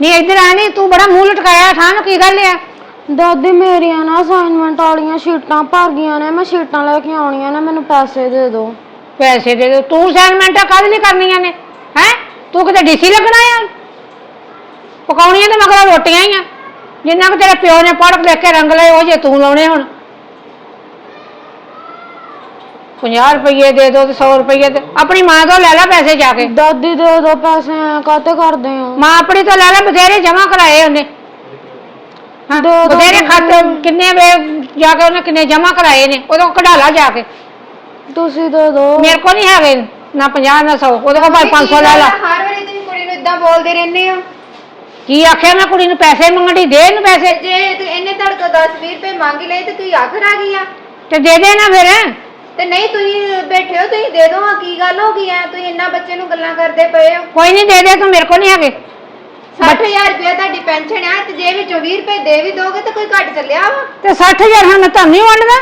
ਨਹੀਂ ਇੱਧਰ ਆ ਨਹੀਂ ਤੂੰ ਬੜਾ ਮੂੰਹ ਲਟਕਾਇਆ ਥਾਂ ਨੂੰ ਕੀ ਗੱਲ ਆ? ਦਾਦੀ ਮੇਰੀਆਂ ਨਾ ਅਸਾਈਨਮੈਂਟ ਵਾਲੀਆਂ ਸ਼ੀਟਾਂ ਭਰ ਗਈਆਂ ਨੇ ਮੈਂ ਸ਼ੀਟਾਂ ਲੈ ਕੇ ਆਉਣੀਆਂ ਨੇ ਮੈਨੂੰ ਪੈਸੇ ਦੇ ਦਿਓ। ਪੈਸੇ ਦੇ ਦੇ ਤੂੰ ਅਸਾਈਨਮੈਂਟਾਂ ਕਾਹਦੇ ਲਈ ਕਰਨੀਆਂ ਨੇ ਹੈ? ਤੂੰ ਕਿਤੇ ਡੀਸੀ ਲੱਗਣਾ ਆ? ਪਕਾਉਣੀਆਂ ਤੇ ਮਗਰ ਰੋਟੀਆਂ ਹੀ ਆ। ਜਿੰਨਾ ਕਿ ਤੇਰੇ ਪਿਓ ਨੇ ਪੜ੍ਹ ਲਿਖ ਕੇ ਰੰਗ ਲਏ ਉਹ ਜੇ ਤੂੰ ਲਾਉਣੇ ਹੁਣ। 50 ਰੁਪਏ ਦੇ ਦੋ ਤੇ 100 ਰੁਪਏ ਤੇ ਆਪਣੀ ਮਾਂ ਤੋਂ ਲੈ ਲੈ ਪੈਸੇ ਜਾ ਕੇ। ਦਾਦੀ ਦੇ ਦਿਓ ਪੈਸੇ ਕਾਤੇ ਕਰਦੇ ਹੋ ਮਾਂ ਆਪਣੀ ਤੋਂ ਲੈ ਲੈ ਬਥੇਰੇ ਜਮਾ ਕਰਾਏ ਉਹਨੇ। ਹਾਂ ਦੋ- ਦੋ ਬਥੇਰੇ ਖਾਤੇ ਕਿੰਨੇ ਵੇ ਜਾ ਕੇ ਉਹਨੇ ਕਿੰਨੇ ਜਮਾ ਕਰਾਏ ਨੇ ਉਹਦੇ ਕਢਾ ਲਾ ਜਾ ਕੇ। ਤੁਸੀਂ ਦੇ ਦਿਓ ਮੇਰੇ ਕੋਲ ਨਹੀਂ ਹੈਗੇ ਨਾ 50 ਨਾ 100 ਉਹਦੇ ਕੋਲ ਭਾਵੇਂ 500 ਲੈ ਲਾ। ਹਰ ਵਾਰੀ ਤੁਸੀਂ ਕੁੜੀ ਨੂੰ ਇਦਾਂ ਬੋਲਦੇ ਰਹਿੰਦੇ ਹੋ। ਕੀ ਆਖਿਆ ਮੈਂ ਕੁੜੀ ਨੂੰ? ਪੈਸੇ ਮੰਗਣੀ ਦੇ ਇਹਨੂੰ ਪੈਸੇ। ਜੇ ਤੂੰ ਇਹਨੇ ਤੁਹਾਡੇ ਕੋਲ 10 20 ਰੁਪਏ ਮੰਗ ਲਏ ਤੇ ਤੁਸੀਂ ਆਖਰ ਆ ਗਈ ਆ। ਤੇ ਦੇ ਦੇ ਨਾ ਫਿਰ। ਤੇ ਨਹੀਂ ਤੁਸੀਂ ਬੈਠੇ ਹੋ ਤੁਸੀਂ ਦੇ ਦੋ ਆ ਕੀ ਗੱਲ ਹੋ ਗਈ ਆ ਤੁਸੀਂ ਇੰਨਾ ਬੱਚੇ ਨੂੰ ਗੱਲਾਂ ਕਰਦੇ ਪਏ ਹੋ। ਕੋਈ ਨਹੀਂ ਦੇ ਦੇ ਤੂੰ ਮੇਰੇ ਕੋਲ ਨਹੀਂ ਹੈਗੇ। 60000 ਰੁਪਏ ਤੁਹਾਡੀ ਪੈਨਸ਼ਨ ਆ ਤੇ ਜੇ ਵਿੱਚੋਂ 20 ਰੁਪਏ ਦੇ ਵੀ ਦੋਗੇ ਤਾਂ ਕੋਈ ਘੱਟ ਚੱਲਿਆ ਵਾ? ਤੇ 60000 ਹੁਣ ਮੈਂ ਤੁਹਾਨੂੰ ਨਹੀਂ ਵੰਡਦਾ।